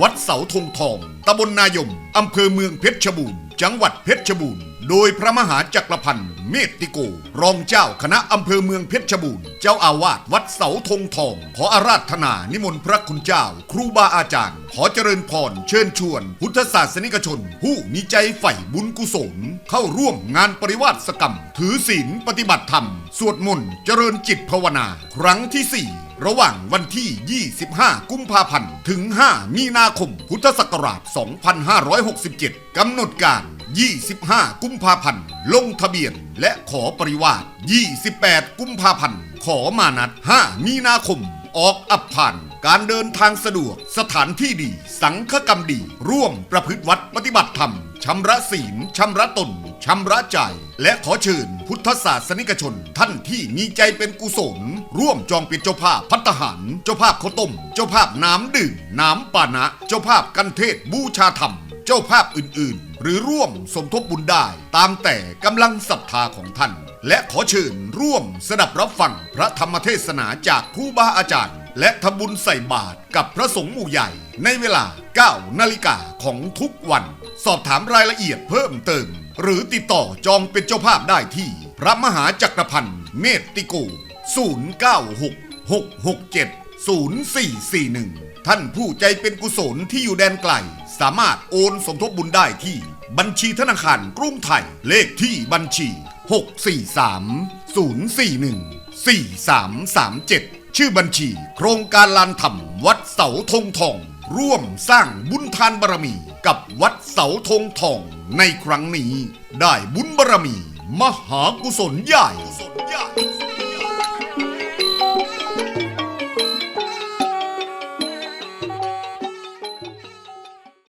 วัดเสาธงทองตำบลนายมอำเภอเมืองเพชรบูรณ์จังหวัดเพชรบูรณ์ โดยพระมหาจักรพันธ์เมตติโก รองเจ้าคณะอำเภอเมืองเพชรบูรณ์ เจ้าอาวาสวัดเสาธงทอง ขออาราธนานิมนต์พระคุณเจ้า ครูบาอาจารย์ ขอเจริญพรเชิญชวน พุทธศาสนิกชน ผู้มีใจใฝ่บุญกุศล เข้าร่วมงานปริวาสกรรม ถือศีลปฏิบัติธรรม สวดมนต์เจริญจิตภาวนา ครั้งที่ 4ระหว่างวันที่ 25 กุมภาพันธ์ ถึง 5 มีนาคม พุทธศักราช 2567 กำหนดการ 25 กุมภาพันธ์ ลงทะเบียนและขอปริวาส28 กุมภาพันธ์ ขอมานัด 5 มีนาคม ออกอับผ่าน การเดินทางสะดวก สถานที่ดี สังฆกรรมดี ร่วมประพฤติวัดปฏิบัติธรรม ชำระศีล ชำระตน ชำระใจ และขอเชิญพุทธศาสนิกชน ท่านที่มีใจเป็นกุศล ร่วมจองเป็นเจ้าภาพพัตหาร เจ้าภาพข้าวต้ม เจ้าภาพน้ำดื่ม น้ำปานะ เจ้าภาพกันเทศบูชาธรรม จ้าภาพอื่นๆ หรือร่วมสมทบบุญได้ ตามแต่กำลังศรัทธาของท่าน และขอเชิญร่วมสดับรับฟังพระธรรมเทศนาจากครูบาอาจารย์ และทำบุญใส่บาตรกับพระสงฆ์หมู่ใหญ่ ในเวลา 9 นาฬิกาของทุกวัน สอบถามรายละเอียดเพิ่มเติม หรือติดต่อจองเป็นเจ้าภาพได้ที่ พระมหาจักรพันธ์เมตติโก 096 667 0441 ท่านผู้ใจเป็นกุศลที่อยู่แดนไกล สามารถโอนสมทบบุญได้ที่บัญชีธนาคารกรุงไทยเลขที่บัญชี 643 041 4337 ชื่อบัญชีโครงการลานธรรมวัดเสาธงทอง ร่วมสร้างบุญทานบารมีกับวัดเสาธงทองในครั้งนี้ ได้บุญบารมี มหากุศลใหญ่